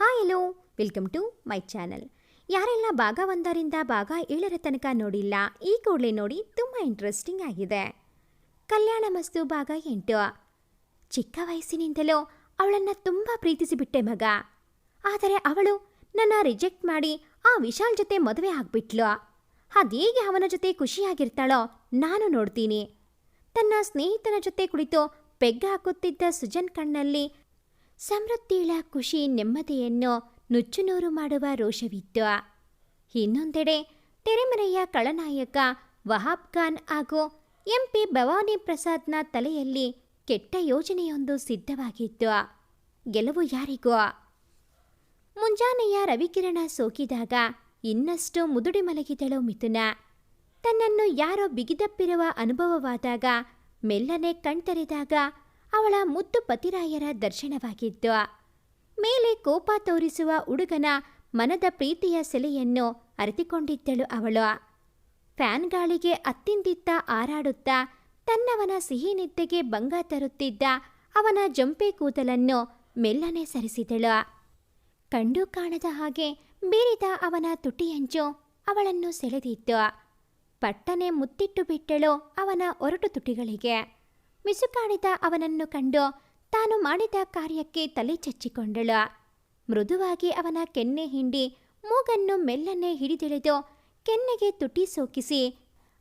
Hi hello welcome to my channel ಯಾರೆಲ್ಲ ಭಾಗ ಒಂದರಿಂದ ಭಾಗ ಏಳರ ತನಕ ನೋಡಿಲ್ಲ, ಈ ಕೂಡಲೇ ನೋಡಿ ತುಂಬ ಇಂಟ್ರೆಸ್ಟಿಂಗ್ ಆಗಿದೆ. ಕಲ್ಯಾಣ ಮಸ್ತು ಭಾಗ ಎಂಟು. ಚಿಕ್ಕ ವಯಸ್ಸಿನಿಂದಲೂ ಅವಳನ್ನು ತುಂಬ ಪ್ರೀತಿಸಿಬಿಟ್ಟೆ ಮಗ. ಆದರೆ ಅವಳು ನನ್ನ ರಿಜೆಕ್ಟ್ ಮಾಡಿ ಆ ವಿಶಾಲ್ ಜೊತೆ ಮದುವೆ ಆಗ್ಬಿಟ್ಲು. ಅದೇಗೆ ಅವನ ಜೊತೆ ಖುಷಿಯಾಗಿರ್ತಾಳೋ ನಾನು ನೋಡ್ತೀನಿ. ತನ್ನ ಸ್ನೇಹಿತನ ಜೊತೆ ಕುಳಿತು ಪೆಗ್ಗ ಹಾಕುತ್ತಿದ್ದ ಸುಜನ್ ಕಣ್ಣಲ್ಲಿ ಸಮೃದ್ಧಿಳ ಖುಷಿ ನೆಮ್ಮದಿಯನ್ನು ನುಚ್ಚುನೂರು ಮಾಡುವ ರೋಷವಿತ್ತು. ಇನ್ನೊಂದೆಡೆ ತೆರೆಮರೆಯ ಕಳನಾಯಕ ವಹಾಬ್ ಖಾನ್ ಹಾಗೂ ಎಂಪಿ ಭವಾನಿ ಪ್ರಸಾದ್ನ ತಲೆಯಲ್ಲಿ ಕೆಟ್ಟ ಯೋಜನೆಯೊಂದು ಸಿದ್ಧವಾಗಿತ್ತು. ಗೆಲುವು ಯಾರಿಗೋ? ಮುಂಜಾನೆಯ ರವಿಕಿರಣ ಸೋಕಿದಾಗ ಇನ್ನಷ್ಟು ಮುದುಡಿ ಮಲಗಿದಳು ಮಿಥುನ. ತನ್ನನ್ನು ಯಾರೋ ಬಿಗಿದಪ್ಪಿರುವ ಅನುಭವವಾದಾಗ ಮೆಲ್ಲನೆ ಕಣ್ತೆರೆದಾಗ ಅವಳ ಮುದ್ದು ಪತಿರಾಯರ ದರ್ಶನವಾಗಿತ್ತು ಮೇಲೆ ಕೋಪ ತೋರಿಸುವ ಹುಡುಗನ ಮನದ ಪ್ರೀತಿಯ ಸೆಲೆಯನ್ನು ಅರಿತುಕೊಂಡಿದ್ದಳು ಅವಳು. ಫ್ಯಾನ್ ಗಾಳಿಗೆ ಅತ್ತಿಂದಿತ್ತ ಹಾರಾಡುತ್ತಾ ತನ್ನವನ ಸಿಹಿ ನಿದ್ದೆಗೆ ಭಂಗ ತರುತ್ತಿದ್ದ ಅವನ ಜಂಪೆ ಕೂದಲನ್ನು ಮೆಲ್ಲನೆ ಸರಿಸಿದಳು. ಕಂಡು ಕಾಣದ ಹಾಗೆ ಬೀರಿದ ಅವನ ತುಟಿಯಂಚು ಅವಳನ್ನು ಸೆಳೆದಿತ್ತು. ಪಟ್ಟನೆ ಮುತ್ತಿಟ್ಟು ಬಿಟ್ಟಳು ಅವನ ಒರಟು ತುಟಿಗಳಿಗೆ. ಮಿಸುಕಾಡಿದ ಅವನನ್ನು ಕಂಡು ತಾನು ಮಾಡಿದ ಕಾರ್ಯಕ್ಕೆ ತಲೆ ಚಚ್ಚಿಕೊಂಡಳು. ಮೃದುವಾಗಿ ಅವನ ಕೆನ್ನೆ ಹಿಂಡಿ ಮೂಗನ್ನು ಮೆಲ್ಲನೆ ಹಿಡಿದಿಳಿದು ಕೆನ್ನೆಗೆ ತುಟಿ ಸೋಕಿಸಿ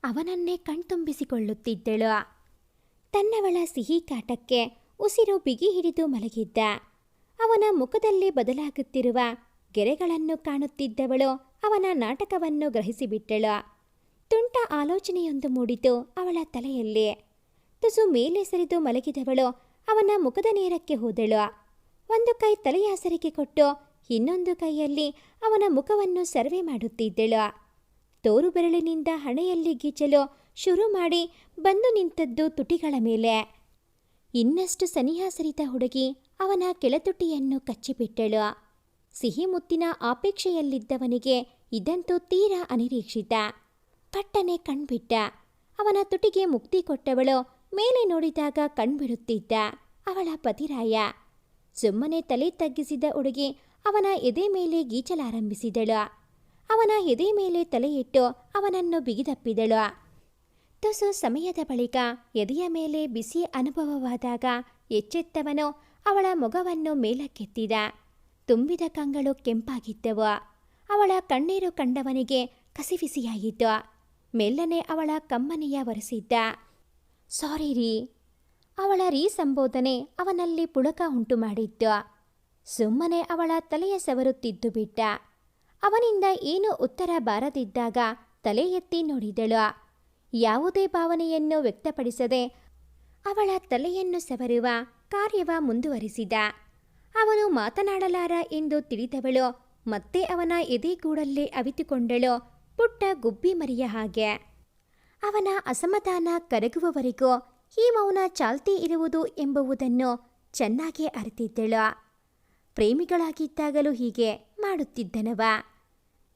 ಅವನನ್ನೇ ಕಣ್ತುಂಬಿಸಿಕೊಳ್ಳುತ್ತಿದ್ದಳು. ತನ್ನವಳ ಸಿಹಿ ಕಾಟಕ್ಕೆ ಉಸಿರು ಬಿಗಿ ಹಿಡಿದು ಮಲಗಿದ್ದ. ಅವನ ಮುಖದಲ್ಲಿ ಬದಲಾಗುತ್ತಿರುವ ಗೆರೆಗಳನ್ನು ಕಾಣುತ್ತಿದ್ದವಳು ಅವನ ನಾಟಕವನ್ನು ಗ್ರಹಿಸಿಬಿಟ್ಟಳು. ತುಂಟ ಆಲೋಚನೆಯೊಂದು ಮೂಡಿತು ಅವಳ ತಲೆಯಲ್ಲಿ. ತುಸು ಮೇಲೆ ಸರಿದು ಮಲಗಿದವಳು. ಅವನ ಮುಖದ ನೇರಕ್ಕೆ ಹೋದಳು. ಒಂದು ಕೈ ತಲೆಯಾಸರಿಗೆ ಕೊಟ್ಟು ಇನ್ನೊಂದು ಕೈಯಲ್ಲಿ ಅವನ ಮುಖವನ್ನು ಸರ್ವೆ ಮಾಡುತ್ತಿದ್ದಳು. ತೋರು ಬೆರಳಿನಿಂದ ಹಣೆಯಲ್ಲಿ ಗೀಚಲು ಶುರು ಮಾಡಿ ಬಂದು ನಿಂತದ್ದು ತುಟಿಗಳ ಮೇಲೆ. ಇನ್ನಷ್ಟು ಸನಿಹಾಸರಿತ ಹುಡುಗಿ ಅವನ ಕೆಳತುಟಿಯನ್ನು ಕಚ್ಚಿಬಿಟ್ಟಳು. ಸಿಹಿ ಮುತ್ತಿನ ಆಪೇಕ್ಷೆಯಲ್ಲಿದ್ದವನಿಗೆ ಇದಂತೂ ತೀರಾ ಅನಿರೀಕ್ಷಿತ. ಪಟ್ಟನೆ ಕಣ್ಬಿಟ್ಟ. ಅವನ ತುಟಿಗೆ ಮುಕ್ತಿ ಕೊಟ್ಟವಳು ಮೇಲೆ ನೋಡಿದಾಗ ಕಣ್ಬಿಡುತ್ತಿದ್ದ ಅವಳ ಪತಿರಾಯ. ಸುಮ್ಮನೆ ತಲೆ ತಗ್ಗಿಸಿದ ಹುಡುಗಿ ಅವನ ಎದೆ ಮೇಲೆ ಗೀಚಲಾರಂಭಿಸಿದಳು. ಅವನ ಎದೆ ಮೇಲೆ ತಲೆಯಿಟ್ಟು ಅವನನ್ನು ಬಿಗಿದಪ್ಪಿದಳು. ತುಸು ಸಮಯದ ಬಳಿಕ ಎದೆಯ ಮೇಲೆ ಬಿಸಿ ಅನುಭವವಾದಾಗ ಎಚ್ಚೆತ್ತವನು ಅವಳ ಮೊಗವನ್ನು ಮೇಲಕ್ಕೆತ್ತಿದ. ತುಂಬಿದ ಕಂಗಳು ಕೆಂಪಾಗಿದ್ದವು. ಅವಳ ಕಣ್ಣೀರು ಕಂಡವನಿಗೆ ಕಸಿವಿಸಿಯಾಯಿತು. ಮೆಲ್ಲನೆ ಅವಳ ಕಮ್ಮನೆಯ ಒರೆಸಿದ್ದ. ಸಾರಿ ರೀ. ಅವಳ ರೀ ಸಂಬೋಧನೆ ಅವನಲ್ಲಿ ಪುಳಕ ಉಂಟು ಮಾಡಿದ್ದ. ಸುಮ್ಮನೆ ಅವಳ ತಲೆಯ ಸವರುತ್ತಿದ್ದು ಬಿಟ್ಟ. ಅವನಿಂದ ಏನೂ ಉತ್ತರ ಬಾರದಿದ್ದಾಗ ತಲೆ ಎತ್ತಿ ನೋಡಿದಳು. ಯಾವುದೇ ಭಾವನೆಯನ್ನು ವ್ಯಕ್ತಪಡಿಸದೆ ಅವಳ ತಲೆಯನ್ನು ಸವರುವ ಕಾರ್ಯವ ಮುಂದುವರಿಸಿದ. ಅವನು ಮಾತನಾಡಲಾರ ಎಂದು ತಿಳಿದವಳು, ಮತ್ತೆ ಅವನ ಎದೆಗೂಡಲ್ಲೇ ಅವಿತುಕೊಂಡಳು, ಪುಟ್ಟ ಗುಬ್ಬಿ ಮರಿಯ ಹಾಗೆ. ಅವನ ಅಸಮಾಧಾನ ಕರಗುವವರೆಗೂ ಈ ಮೌನ ಚಾಲ್ತಿ ಇರುವುದು ಎಂಬುವುದನ್ನು ಚೆನ್ನಾಗಿ ಅರಿತಿದ್ದಳು. ಪ್ರೇಮಿಗಳಾಗಿದ್ದಾಗಲೂ ಹೀಗೆ ಮಾಡುತ್ತಿದ್ದನವ.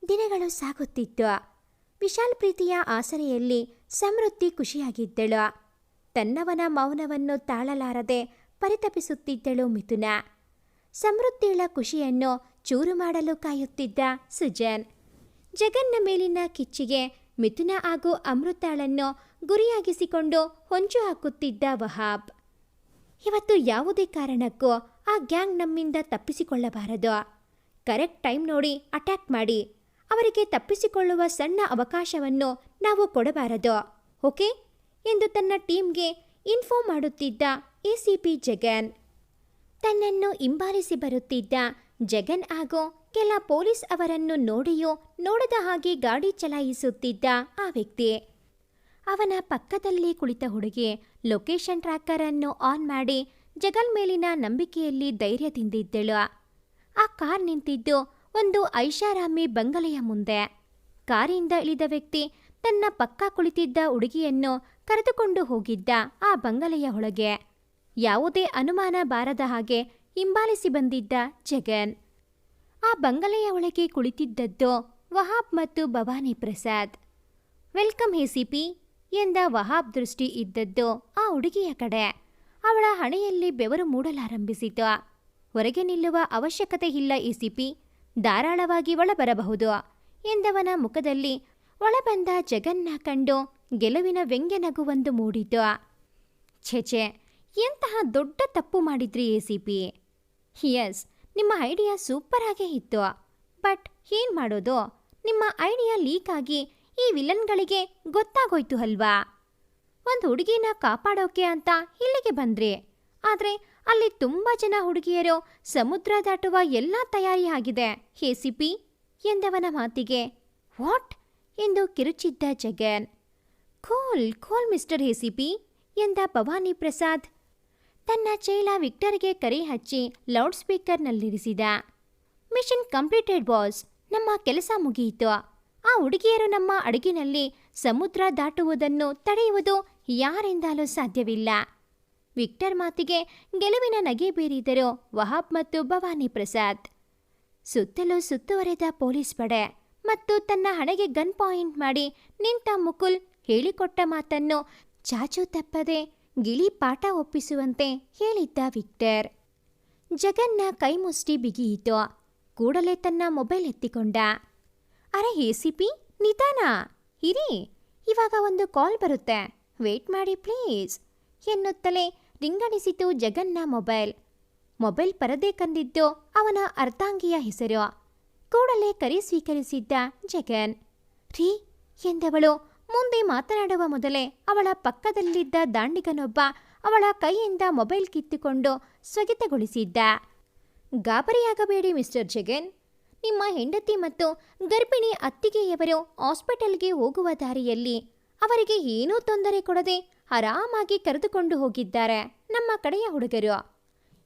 ದಿನಗಳು ಸಾಗುತ್ತಿತ್ತು. ವಿಶಾಲ್ ಪ್ರೀತಿಯ ಆಸರೆಯಲ್ಲಿ ಸಮೃದ್ಧಿ ಖುಷಿಯಾಗಿದ್ದಳು. ತನ್ನವನ ಮೌನವನ್ನು ತಾಳಲಾರದೆ ಪರಿತಪಿಸುತ್ತಿದ್ದಳು ಮಿಥುನ. ಸಮೃದ್ಧಿಳ ಖುಷಿಯನ್ನು ಚೂರು ಮಾಡಲು ಕಾಯುತ್ತಿದ್ದ ಸುಜನ್. ಜಗನ್ನ ಮೇಲಿನ ಕಿಚ್ಚಿಗೆ ಮಿಥುನ ಹಾಗೂ ಅಮೃತಾಳನ್ನು ಗುರಿಯಾಗಿಸಿಕೊಂಡು ಹೊಂಚು ಹಾಕುತ್ತಿದ್ದ ವಹಾಬ್. ಇವತ್ತು ಯಾವುದೇ ಕಾರಣಕ್ಕೂ ಆ ಗ್ಯಾಂಗ್ ನಮ್ಮಿಂದ ತಪ್ಪಿಸಿಕೊಳ್ಳಬಾರದು. ಕರೆಕ್ಟ್ ಟೈಮ್ ನೋಡಿ ಅಟ್ಯಾಕ್ ಮಾಡಿ. ಅವರಿಗೆ ತಪ್ಪಿಸಿಕೊಳ್ಳುವ ಸಣ್ಣ ಅವಕಾಶವನ್ನು ನಾವು ಕೊಡಬಾರದು, ಓಕೆ? ಎಂದು ತನ್ನ ಟೀಮ್ಗೆ ಇನ್ಫಾರ್ಮ್ ಮಾಡುತ್ತಿದ್ದ ಎಸಿಪಿ ಜಗನ್. ತನ್ನನ್ನು ಹಿಂಬಾಲಿಸಿ ಬರುತ್ತಿದ್ದ ಜಗನ್ ಹಾಗೂ ಕೆಲ ಪೊಲೀಸ್ ಅವರನ್ನು ನೋಡಿಯೋ ನೋಡದ ಹಾಗೆ ಗಾಡಿ ಚಲಾಯಿಸುತ್ತಿದ್ದ ಆ ವ್ಯಕ್ತಿ. ಅವನ ಪಕ್ಕದಲ್ಲಿ ಕುಳಿತ ಹುಡುಗಿ ಲೊಕೇಶನ್ ಟ್ರ್ಯಾಕರ್ ಅನ್ನು ಆನ್ ಮಾಡಿ ಜಗಲ್ ಮೇಲಿನ ನಂಬಿಕೆಯಲ್ಲಿ ಧೈರ್ಯ ತಿಂದಿದ್ದಳು ಆ ಕಾರ್ ನಿಂತಿದ್ದು ಒಂದು ಐಷಾರಾಮಿ ಬಂಗಲೆಯ ಮುಂದೆ. ಕಾರಿಂದ ಇಳಿದ ವ್ಯಕ್ತಿ ತನ್ನ ಪಕ್ಕ ಕುಳಿತಿದ್ದ ಹುಡುಗಿಯನ್ನು ಕರೆದುಕೊಂಡು ಹೋಗಿದ್ದ ಆ ಬಂಗಲೆಯ ಒಳಗೆ. ಯಾವುದೇ ಅನುಮಾನ ಬಾರದ ಹಾಗೆ ಹಿಂಬಾಲಿಸಿ ಬಂದಿದ್ದ ಜಗನ್. ಆ ಬಂಗಲೆಯ ಒಳಗೆ ಕುಳಿತಿದ್ದದ್ದು ವಹಾಬ್ ಮತ್ತು ಭವಾನಿ ಪ್ರಸಾದ್. ವೆಲ್ಕಮ್ ಹೇಸಿಪಿ ಎಂದ ವಹಾಬ್ ದೃಷ್ಟಿ ಇದ್ದದ್ದು ಆ ಹುಡುಗಿಯ ಕಡೆ. ಅವಳ ಹಣೆಯಲ್ಲಿ ಬೆವರು ಮೂಡಲಾರಂಭಿಸಿತು. ಹೊರಗೆ ನಿಲ್ಲುವ ಅವಶ್ಯಕತೆ ಇಲ್ಲ ಎಸಿಪಿ ಧಾರಾಳವಾಗಿ ಒಳಬರಬಹುದು ಎಂದವನ ಮುಖದಲ್ಲಿ ಒಳಬಂದ ಜಗನ್ನ ಕಂಡು ಗೆಲುವಿನ ವ್ಯಂಗ್ಯ ನಗುವೊಂದು ಮೂಡಿತು. ಛೆಛೆ ಎಂತಹ ದೊಡ್ಡ ತಪ್ಪು ಮಾಡಿದ್ರಿ ಎಸಿಪಿ ಎಸ್ ನಿಮ್ಮ ಐಡಿಯಾ ಸೂಪರ್ ಆಗೇ ಇತ್ತು. ಬಟ್ ಏನ್ ಮಾಡೋದು? ನಿಮ್ಮ ಐಡಿಯಾ ಲೀಕ್ ಆಗಿ ಈ ವಿಲನ್ಗಳಿಗೆ ಗೊತ್ತಾಗೋಯ್ತು ಅಲ್ವಾ? ಒಂದು ಹುಡುಗಿನ ಕಾಪಾಡೋಕೆ ಅಂತ ಇಲ್ಲಿಗೆ ಬಂದ್ರಿ. ಆದ್ರೆ ಅಲ್ಲಿ ತುಂಬಾ ಜನ ಹುಡುಗಿಯರು ಸಮುದ್ರ ದಾಟುವ ಎಲ್ಲ ತಯಾರಿ ಆಗಿದೆ. ಸಿಪಿ, ಎಂದವನ ಮಾತಿಗೆ. ವಾಟ್ ಎಂದು ಕಿರುಚಿದ್ದ ಜಗನ್. ಕೋಲ್ ಕೋಲ್ ಮಿಸ್ಟರ್ ಎಸಿಪಿ ಎಂದ ಭವಾನಿ ಪ್ರಸಾದ್. ತನ್ನ ಚೈಲ ವಿಕ್ಟರ್ಗೆ ಕರೆ ಹಚ್ಚಿ ಲೌಡ್ ಸ್ಪೀಕರ್ನಲ್ಲಿರಿಸಿದ. Mission completed, boss. ನಮ್ಮ ಕೆಲಸ ಮುಗಿಯಿತು ಆ ಹುಡುಗಿಯರು ನಮ್ಮ ಅಡುಗಿನಲ್ಲಿ ಸಮುದ್ರ ದಾಟುವುದನ್ನು ತಡೆಯುವುದು ಯಾರಿಂದಲೂ ಸಾಧ್ಯವಿಲ್ಲ. ವಿಕ್ಟರ್ ಮಾತಿಗೆ ಗೆಲುವಿನ ನಗೆ ಬೀರಿದರು ವಹಾಬ್ ಮತ್ತು ಭವಾನಿ ಪ್ರಸಾದ್. ಸುತ್ತಲೂ ಸುತ್ತುವರೆದ ಪೊಲೀಸ್ ಪಡೆ ಮತ್ತು ತನ್ನ ಹಣೆಗೆ ಗನ್ ಪಾಯಿಂಟ್ ಮಾಡಿ ನಿಂತ ಮುಕುಲ್ ಹೇಳಿಕೊಟ್ಟ ಮಾತನ್ನು ಚಾಚು ತಪ್ಪದೆ ಗಿಳಿ ಪಾಠ ಒಪ್ಪಿಸುವಂತೆ ಹೇಳಿದ್ದ ವಿಕ್ಟರ್. ಜಗನ್ನ ಕೈ ಮುಷ್ಟಿ ಬಿಗಿಯಿತು ಕೂಡಲೇ ತನ್ನ ಮೊಬೈಲ್ ಎತ್ತಿಕೊಂಡ. ಅರೆ ಎಸಿಪಿ ನಿಧಾನ. ಇರಿ, ಇವಾಗ ಒಂದು ಕಾಲ್ ಬರುತ್ತೆ. ವೇಟ್ ಮಾಡಿ ಪ್ಲೀಸ್, ಎನ್ನುತ್ತಲೇ ರಿಂಗಣಿಸಿತು ಜಗನ್ನ ಮೊಬೈಲ್. ಮೊಬೈಲ್ ಪರದೆ ಕಂದಿದ್ದು ಅವನ ಅರ್ಧಾಂಗಿಯ ಹೆಸರು. ಕೂಡಲೇ ಕರೆ ಸ್ವೀಕರಿಸಿದ್ದ ಜಗನ್. ರೀ, ಎಂದವಳು ಮುಂದೆ ಮಾತನಾಡುವ ಮೊದಲೇ ಅವಳ ಪಕ್ಕದಲ್ಲಿದ್ದ ದಾಂಡಿಗನೊಬ್ಬ ಅವಳ ಕೈಯಿಂದ ಮೊಬೈಲ್ ಕಿತ್ತುಕೊಂಡು ಸ್ಥಗಿತಗೊಳಿಸಿದ್ದ ಗಾಬರಿಯಾಗಬೇಡಿ, ಮಿಸ್ಟರ್ ಜಗನ್. ನಿಮ್ಮ ಹೆಂಡತಿ ಮತ್ತು ಗರ್ಭಿಣಿ ಅತ್ತಿಗೆಯವರು ಹಾಸ್ಪಿಟಲ್ಗೆ ಹೋಗುವ ದಾರಿಯಲ್ಲಿ ಅವರಿಗೆ ಏನೂ ತೊಂದರೆ ಕೊಡದೆ ಆರಾಮಾಗಿ ಕರೆದುಕೊಂಡು ಹೋಗಿದ್ದಾರೆ ನಮ್ಮ ಕಡೆಯ ಹುಡುಗರು.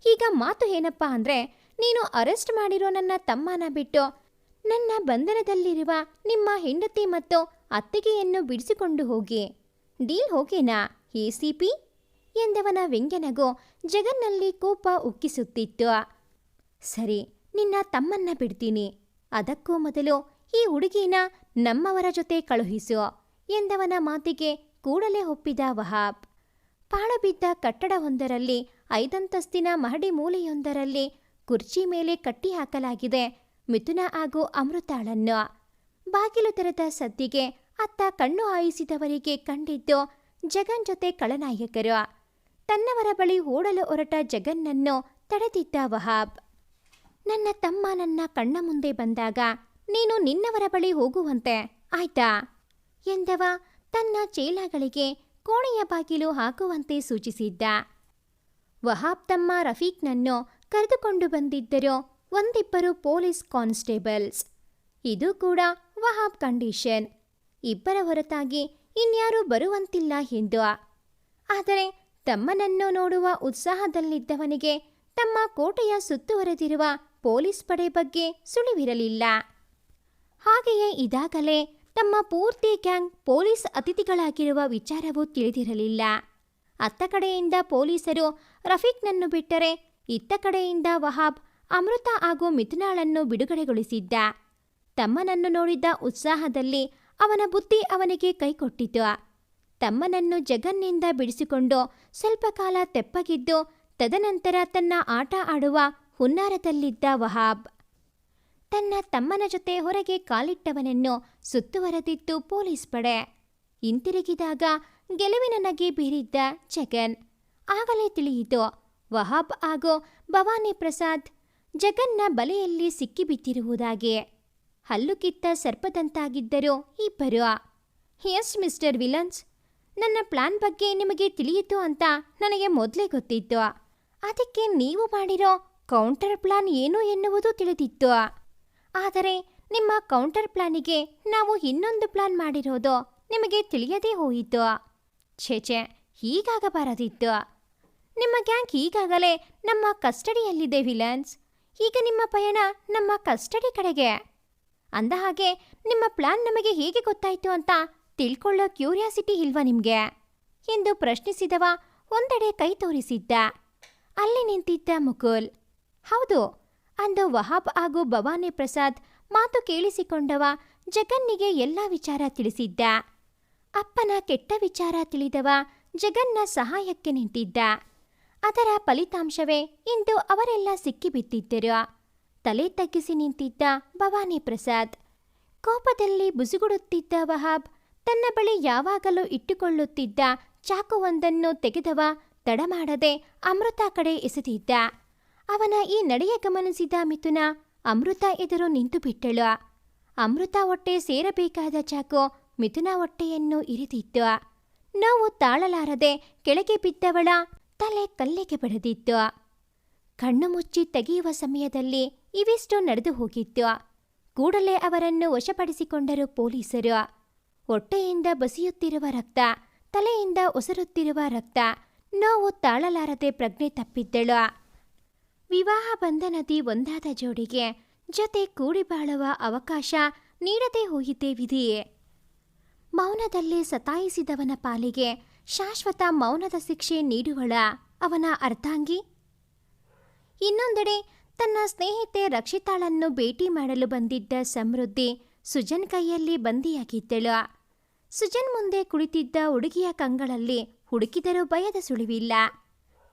ಈಗ ಮಾತು ಏನಪ್ಪಾ ಅಂದ್ರೆ, ನೀನು ಅರೆಸ್ಟ್ ಮಾಡಿರೋ ನನ್ನ ತಮ್ಮನ ಬಿಟ್ಟು ನನ್ನ ಬಂಧನದಲ್ಲಿರುವ ನಿಮ್ಮ ಹೆಂಡತಿ ಮತ್ತು ಅತ್ತಿಗೆಯನ್ನು ಬಿಡಿಸಿಕೊಂಡು ಹೋಗಿ. ಡೀಲ್ ಹೋಗೇನಾ? A C P? ಎಂದವನ ವ್ಯಂಗ್ಯನಗು ಜಗನ್ನಲ್ಲಿ ಕೋಪ ಉಕ್ಕಿಸುತ್ತಿತ್ತು. ಸರಿ, ನಿನ್ನ ತಮ್ಮನ್ನ ಬಿಡ್ತೀನಿ. ಅದಕ್ಕೂ ಮೊದಲು ಈ ಹುಡುಗಿನ ನಮ್ಮವರ ಜೊತೆ ಕಳುಹಿಸು ಎಂದವನ ಮಾತಿಗೆ ಕೂಡಲೇ ಒಪ್ಪಿದ ವಹಾಬ್. ಪಾಳುಬಿದ್ದ ಕಟ್ಟಡವೊಂದರಲ್ಲಿ, ಐದಂತಸ್ತಿನ ಮಹಡಿ ಮೂಲೆಯೊಂದರಲ್ಲಿ ಕುರ್ಚಿ ಮೇಲೆ ಕಟ್ಟಿ ಹಾಕಲಾಗಿದೆ ಮಿಥುನ ಹಾಗೂ ಅಮೃತಾಳನ್ನು. ಬಾಗಿಲು ತೆರೆದ ಸದ್ದಿಗೆ ಅತ್ತ ಕಣ್ಣು ಹಾಯಿಸಿದವರಿಗೆ ಕಂಡಿದ್ದು ಜಗನ್ ಜೊತೆ ಕಳನಾಯಕರು ತನ್ನವರ ಬಳಿ ಓಡಲು ಹೊರಟ ಜಗನ್ನನ್ನು ತಡೆದಿದ್ದ ವಹಾಬ್. ನನ್ನ ತಮ್ಮ ನನ್ನ ಕಣ್ಣ ಮುಂದೆ ಬಂದಾಗ ನೀನು ನಿನ್ನವರ ಬಳಿ ಹೋಗುವಂತೆ ಆಯ್ತಾ? ಎಂದವ ತನ್ನ ಚೇಲಾಗಳಿಗೆ ಕೋಣೆಯ ಬಾಗಿಲು ಹಾಕುವಂತೆ ಸೂಚಿಸಿದ್ದ. ವಹಾಬ್ ತಮ್ಮ ರಫೀಕ್ನನ್ನು ಕರೆದುಕೊಂಡು ಬಂದಿದ್ದರು ಒಂದಿಬ್ಬರು ಪೊಲೀಸ್ ಕಾನ್ಸ್ಟೇಬಲ್ಸ್. ಇದು ಕೂಡ ವಹಾಬ್ ಕಂಡೀಷನ್. ಇಬ್ಬರ ಹೊರತಾಗಿ ಇನ್ಯಾರೂ ಬರುವಂತಿಲ್ಲ ಎಂದು ಆದರೆ ತಮ್ಮನನ್ನು ನೋಡುವ ಉತ್ಸಾಹದಲ್ಲಿದ್ದವನಿಗೆ ತಮ್ಮ ಕೋಟೆಯ ಸುತ್ತುವರೆದಿರುವ ಪೊಲೀಸ್ ಪಡೆ ಬಗ್ಗೆ ಸುಳಿವಿರಲಿಲ್ಲ. ಹಾಗೆಯೇ ಇದಾಗಲೇ ತಮ್ಮ ಪೂರ್ತಿ ಗ್ಯಾಂಗ್ ಪೊಲೀಸ್ ಅತಿಥಿಗಳಾಗಿರುವ ವಿಚಾರವೂ ತಿಳಿದಿರಲಿಲ್ಲ. ಅತ್ತ ಕಡೆಯಿಂದ ಪೊಲೀಸರು ರಫೀಕ್ನನ್ನು ಬಿಟ್ಟರೆ ಇತ್ತ ಕಡೆಯಿಂದ ವಹಾಬ್ ಅಮೃತ ಹಾಗೂ ಮಿಥುನಾಳನ್ನು ಬಿಡುಗಡೆಗೊಳಿಸಿದ್ದ. ತಮ್ಮನನ್ನು ನೋಡಿದ್ದ ಉತ್ಸಾಹದಲ್ಲಿ ಅವನ ಬುದ್ಧಿ ಅವನಿಗೆ ಕೈಕೊಟ್ಟಿತು. ತಮ್ಮನನ್ನು ಜಗನ್ನಿಂದ ಬಿಡಿಸಿಕೊಂಡು ಸ್ವಲ್ಪ ಕಾಲ ತೆಪ್ಪಗಿದ್ದು ತದನಂತರ ತನ್ನ ಆಟ ಆಡುವ ಹುನ್ನಾರದಲ್ಲಿದ್ದ ವಹಾಬ್. ತನ್ನ ತಮ್ಮನ ಜೊತೆ ಹೊರಗೆ ಕಾಲಿಟ್ಟವನನ್ನು ಸುತ್ತುವರೆದಿತ್ತು ಪೊಲೀಸ್ ಪಡೆ. ಹಿಂತಿರುಗಿದಾಗ ಗೆಲುವಿನ ನಗೆ ಬೀರಿದ್ದ ಜಗನ್. ಆಗಲೇ ತಿಳಿಯಿತು, ವಹಾಬ್ ಹಾಗೂ ಭವಾನಿ ಪ್ರಸಾದ್ ಜಗನ್ನ ಬಲೆಯಲ್ಲಿ ಸಿಕ್ಕಿಬಿದ್ದಿರುವುದಾಗಿ. ಹಲ್ಲು ಕಿತ್ತ ಸರ್ಪದಂತಾಗಿದ್ದರು ಇಬ್ಬರು. Yes, mister villains. ನನ್ನ ಪ್ಲಾನ್ ಬಗ್ಗೆ ನಿಮಗೆ ತಿಳಿಯಿತು ಅಂತ ನನಗೆ ಮೊದಲೇ ಗೊತ್ತಿತ್ತು. ಅದಕ್ಕೆ ನೀವು ಮಾಡಿರೋ ಕೌಂಟರ್ ಪ್ಲಾನ್ ಏನು ಎನ್ನುವುದು ತಿಳಿದಿತ್ತು. ಆದರೆ ನಿಮ್ಮ ಕೌಂಟರ್ ಪ್ಲಾನಿಗೆ ನಾವು ಇನ್ನೊಂದು ಪ್ಲಾನ್ ಮಾಡಿರೋದು ನಿಮಗೆ ತಿಳಿಯದೇ ಹೋಯಿತು. ಛೇಚೆ ಹೀಗಾಗಬಾರದಿತ್ತು. ನಿಮ್ಮ ಗ್ಯಾಂಗ್ ಈಗಾಗಲೇ ನಮ್ಮ ಕಸ್ಟಡಿಯಲ್ಲಿದೆ ವಿಲನ್ಸ್. ಈಗ ನಿಮ್ಮ ಪಯಣ ನಮ್ಮ ಕಸ್ಟಡಿ ಕಡೆಗೆ. ಅಂದ ಹಾಗೆ ನಿಮ್ಮ ಪ್ಲಾನ್ ನಮಗೆ ಹೇಗೆ ಗೊತ್ತಾಯ್ತು ಅಂತ ತಿಳ್ಕೊಳ್ಳೋ ಕ್ಯೂರಿಯಾಸಿಟಿ ಇಲ್ವಾ ನಿಮಗೆ? ಎಂದು ಪ್ರಶ್ನಿಸಿದವ ಒಂದೆಡೆ ಕೈ ತೋರಿಸಿದ್ದ. ಅಲ್ಲಿ ನಿಂತಿದ್ದ ಮುಕುಲ್. ಹೌದು, ಅಂದು ವಹಾಬ್ ಹಾಗೂ ಭವಾನಿ ಪ್ರಸಾದ್ ಮಾತು ಕೇಳಿಸಿಕೊಂಡವ ಜಗನ್ನಿಗೆ ಎಲ್ಲ ವಿಚಾರ ತಿಳಿಸಿದ್ದ. ಅಪ್ಪನ ಕೆಟ್ಟ ವಿಚಾರ ತಿಳಿದವ ಜಗನ್ನ ಸಹಾಯಕ್ಕೆ ನಿಂತಿದ್ದ. ಅದರ ಫಲಿತಾಂಶವೇ ಇಂದು ಅವರೆಲ್ಲ ಸಿಕ್ಕಿಬಿದ್ದಿದ್ದರು. ತಲೆ ತಗ್ಗಿಸಿ ನಿಂತಿದ್ದ ಭವಾನಿ ಪ್ರಸಾದ್. ಕೋಪದಲ್ಲಿ ಬುಸುಗುಡುತ್ತಿದ್ದ ವಹಾಬ್ ತನ್ನ ಬಳಿ ಯಾವಾಗಲೂ ಇಟ್ಟುಕೊಳ್ಳುತ್ತಿದ್ದ ಚಾಕುವೊಂದನ್ನು ತೆಗೆದವ ತಡಮಾಡದೆ ಅಮೃತ ಕಡೆ ಎಸೆದಿದ್ದ. ಅವನ ಈ ನಡೆಯ ಗಮನಿಸಿದ ಮಿಥುನ ಅಮೃತ ಎದುರು ನಿಂತು ಬಿಟ್ಟಳು ಅಮೃತ ಹೊಟ್ಟೆ ಸೇರಬೇಕಾದ ಚಾಕು ಮಿಥುನ ಹೊಟ್ಟೆಯನ್ನು ಇರಿದಿತ್ತು. ನೋವು ತಾಳಲಾರದೆ ಕೆಳಗೆ ಬಿದ್ದವಳ ತಲೆ ಕಲ್ಲಿಗೆ ಬಡದಿತ್ತು. ಕಣ್ಣು ಮುಚ್ಚಿ ತೆಗೆಯುವ ಸಮಯದಲ್ಲಿ ಇವಿಷ್ಟು ನಡೆದು ಹೋಗಿತ್ತು. ಕೂಡಲೇ ಅವರನ್ನು ವಶಪಡಿಸಿಕೊಂಡರು ಪೊಲೀಸರು. ಹೊಟ್ಟೆಯಿಂದ ಬಸಿಯುತ್ತಿರುವ ರಕ್ತ, ತಲೆಯಿಂದ ಒಸರುತ್ತಿರುವ ರಕ್ತ, ನೋವು ತಾಳಲಾರದೆ ಪ್ರಜ್ಞೆ ತಪ್ಪಿದ್ದಳು. ವಿವಾಹ ಬಂಧನದಿ ಒಂದಾದ ಜೋಡಿಗೆ ಜೊತೆ ಕೂಡಿ ಬಾಳುವ ಅವಕಾಶ ನೀಡದೆ ಹೋಯಿತೇ ವಿಧಿಯೇ ಮೌನದಲ್ಲಿ ಸತಾಯಿಸಿದವನ ಪಾಲಿಗೆ ಶಾಶ್ವತ ಮೌನದ ಶಿಕ್ಷೆ ನೀಡುವಳ ಅವನ ಅರ್ಥಾಂಗಿ ಇನ್ನೊಂದೆಡೆ ತನ್ನ ಸ್ನೇಹಿತೆ ರಕ್ಷಿತಾಳನ್ನು ಭೇಟಿ ಮಾಡಲು ಬಂದಿದ್ದ ಸಮೃದ್ಧಿ ಸುಜನ್ ಕೈಯಲ್ಲಿ ಬಂದಿಯಾಗಿದ್ದಳು. ಸುಜನ್ ಮುಂದೆ ಕುಳಿತಿದ್ದ ಹುಡುಗಿಯ ಕಂಗಳಲ್ಲಿ ಹುಡುಕಿದರೂ ಭಯದ ಸುಳಿವಿಲ್ಲ.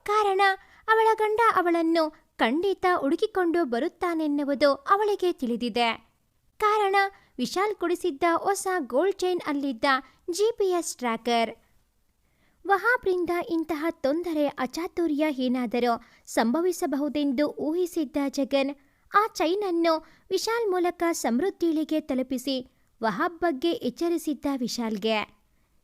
ಕಾರಣ, ಅವಳ ಗಂಡ ಅವಳನ್ನು ಖಂಡಿತ ಹುಡುಕಿಕೊಂಡು ಬರುತ್ತಾನೆನ್ನುವುದು ಅವಳಿಗೆ ತಿಳಿದಿದೆ. ಕಾರಣ, ವಿಶಾಲ್ ಕೊಡಿಸಿದ್ದ ಹೊಸ ಗೋಲ್ಡ್ ಚೈನ್ ಅಲ್ಲಿದ್ದ ಜಿಪಿಎಸ್ ಟ್ರ್ಯಾಕರ್. ವಹಾಬ್ರಿಂದ ಇಂತಹ ತೊಂದರೆ ಅಚಾತುರ್ಯ ಏನಾದರೂ ಸಂಭವಿಸಬಹುದೆಂದು ಊಹಿಸಿದ್ದ ಜಗನ್, ಆ ಚೈನನ್ನು ವಿಶಾಲ್ ಮೂಲಕ ಸಮೃದ್ಧಿಳಿಗೆ ತಲುಪಿಸಿ ವಹಾಬ್ ಬಗ್ಗೆ ಎಚ್ಚರಿಸಿದ್ದ ವಿಶಾಲ್ಗೆ.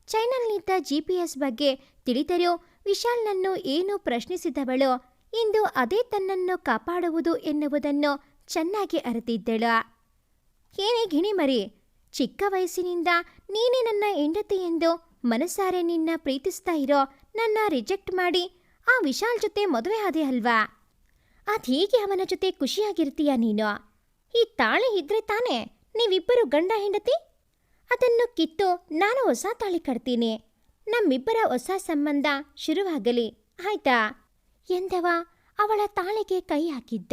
ಚೈನಲ್ನಿದ್ದ ಜಿಪಿಎಸ್ ಬಗ್ಗೆ ತಿಳಿದರೂ ವಿಶಾಲ್ನನ್ನು ಏನು ಪ್ರಶ್ನಿಸಿದವಳು, ಇಂದು ಅದೇ ತನ್ನನ್ನು ಕಾಪಾಡುವುದು ಎನ್ನುವುದನ್ನು ಚೆನ್ನಾಗಿ ಅರಿತಿದ್ದಳು. ಏನೇ ಗಿಣಿಮರಿ, ಚಿಕ್ಕ ವಯಸ್ಸಿನಿಂದ ನೀನೇ ನನ್ನ ಹೆಂಡತಿ ಎಂದು ಮನಸಾರೆ ನಿನ್ನ ಪ್ರೀತಿಸ್ತಾ ಇರೋ ನನ್ನ ರಿಜೆಕ್ಟ್ ಮಾಡಿ ಆ ವಿಶಾಲ್ ಜೊತೆ ಮದುವೆ ಆದೆ ಅಲ್ವಾ? ಅದ್ ಹೇಗೆ ಅವನ ಜೊತೆ ಖುಷಿಯಾಗಿರ್ತೀಯ ನೀನು? ಈ ತಾಳಿ ಇದ್ರೆ ತಾನೇ ನೀವಿಬ್ಬರು ಗಂಡ ಹೆಂಡತಿ? ಅದನ್ನು ಕಿತ್ತು ನಾನು ಹೊಸ ತಾಳಿ ಕಟ್ತೀನಿ. ನಮ್ಮಿಬ್ಬರ ಹೊಸ ಸಂಬಂಧ ಶುರುವಾಗಲಿ, ಆಯ್ತಾ? ಎಂದವ ಅವಳ ತಾಳಿಗೆ ಕೈ ಹಾಕಿದ್ದ.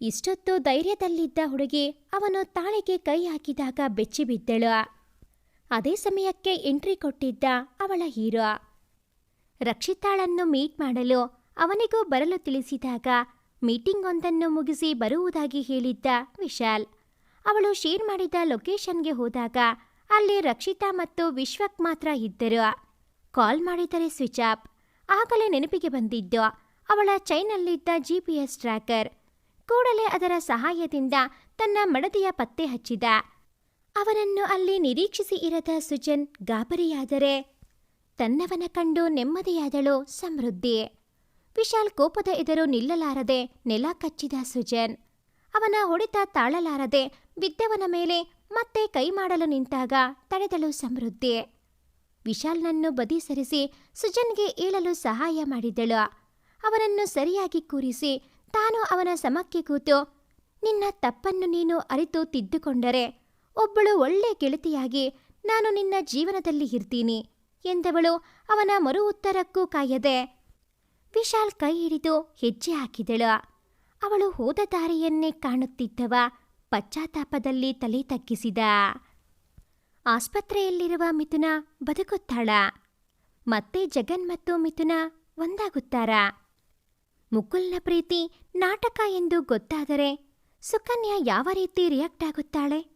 ಇಷ್ಟೊತ್ತು ಧೈರ್ಯದಲ್ಲಿದ್ದ ಹುಡುಗಿ ಅವನು ತಾಳಿಗೆ ಕೈ ಹಾಕಿದಾಗ ಬೆಚ್ಚಿ ಬಿದ್ದಳು ಅದೇ ಸಮಯಕ್ಕೆ ಎಂಟ್ರಿ ಕೊಟ್ಟಿದ್ದ ಅವಳ ಹೀರೋ. ರಕ್ಷಿತಾಳನ್ನು ಮೀಟ್ ಮಾಡಲು ಅವನಿಗೂ ಬರಲು ತಿಳಿಸಿದಾಗ ಮೀಟಿಂಗ್ ಒಂದನ್ನು ಮುಗಿಸಿ ಬರುವುದಾಗಿ ಹೇಳಿದ್ದ ವಿಶಾಲ್. ಅವಳು ಶೇರ್ ಮಾಡಿದ ಲೊಕೇಶನ್ಗೆ ಹೋದಾಗ ಅಲ್ಲಿ ರಕ್ಷಿತಾ ಮತ್ತು ವಿಶ್ವಕ್ ಮಾತ್ರ ಇದ್ದರು. ಕಾಲ್ ಮಾಡಿದರೆ ಸ್ವಿಚ್ ಆಫ್. ಆಗಲೇ ನೆನಪಿಗೆ ಬಂದಿದ್ದು ಅವಳ ಚೈನಲ್ಲಿದ್ದ ಜಿ ಪಿ ಎಸ್ ಟ್ರ್ಯಾಕರ್. ಕೂಡಲೇ ಅದರ ಸಹಾಯದಿಂದ ತನ್ನ ಮಡದಿಯ ಪತ್ತೆ ಹಚ್ಚಿದ. ಅವನನ್ನು ಅಲ್ಲಿ ನಿರೀಕ್ಷಿಸಿ ಇರದ ಸುಜನ್ ಗಾಬರಿಯಾದರೆ ತನ್ನವನ ಕಂಡು ನೆಮ್ಮದಿಯಾದಳು ಸಮೃದ್ಧಿ. ವಿಶಾಲ್ ಕೋಪದ ಎದುರು ನಿಲ್ಲಲಾರದೆ ನೆಲ ಕಚ್ಚಿದ ಸುಜನ್. ಅವನ ಹೊಡೆತ ತಾಳಲಾರದೆ ಬಿದ್ದವನ ಮೇಲೆ ಮತ್ತೆ ಕೈ ಮಾಡಲು ನಿಂತಾಗ ತಡೆದಳು ಸಮೃದ್ಧಿ. ವಿಶಾಲ್ನನ್ನು ಬದಿ ಸರಿಸಿ ಸುಜನ್ಗೆ ಏಳಲು ಸಹಾಯ ಮಾಡಿದಳು. ಅವನನ್ನು ಸರಿಯಾಗಿ ಕೂರಿಸಿ ತಾನು ಅವನ ಸಮಕ್ಕೆ ಕೂತು, ನಿನ್ನ ತಪ್ಪನ್ನು ನೀನು ಅರಿತು ತಿದ್ದುಕೊಂಡರೆ ಒಬ್ಬಳು ಒಳ್ಳೆ ಗೆಳತಿಯಾಗಿ ನಾನು ನಿನ್ನ ಜೀವನದಲ್ಲಿ ಇರ್ತೀನಿ ಎಂದವಳು ಅವನ ಮರು ಉತ್ತರಕ್ಕೂ ಕಾಯದೆ ವಿಶಾಲ್ ಕೈ ಹಿಡಿದು ಹೆಜ್ಜೆ ಹಾಕಿದಳು. ಅವಳು ಹೋದ ದಾರಿಯನ್ನೇ ಕಾಣುತ್ತಿದ್ದವ, ಪಶ್ಚಾತ್ತಾಪದಲ್ಲಿ ತಲೆ ತಗ್ಗಿಸಿದ. ಆಸ್ಪತ್ರೆಯಲ್ಲಿರುವ ಮಿಥುನ ಬದುಕುತ್ತಾಳ. ಮತ್ತೆ ಜಗನ್ ಮತ್ತು ಮಿಥುನ ಒಂದಾಗುತ್ತಾರಾ. ಮುಕುಲ್ನ ಪ್ರೀತಿ ನಾಟಕ ಎಂದು ಗೊತ್ತಾದರೆ ಸುಕನ್ಯಾ ಯಾವ ರೀತಿ ರಿಯಾಕ್ಟ್ ಆಗುತ್ತಾಳೆ?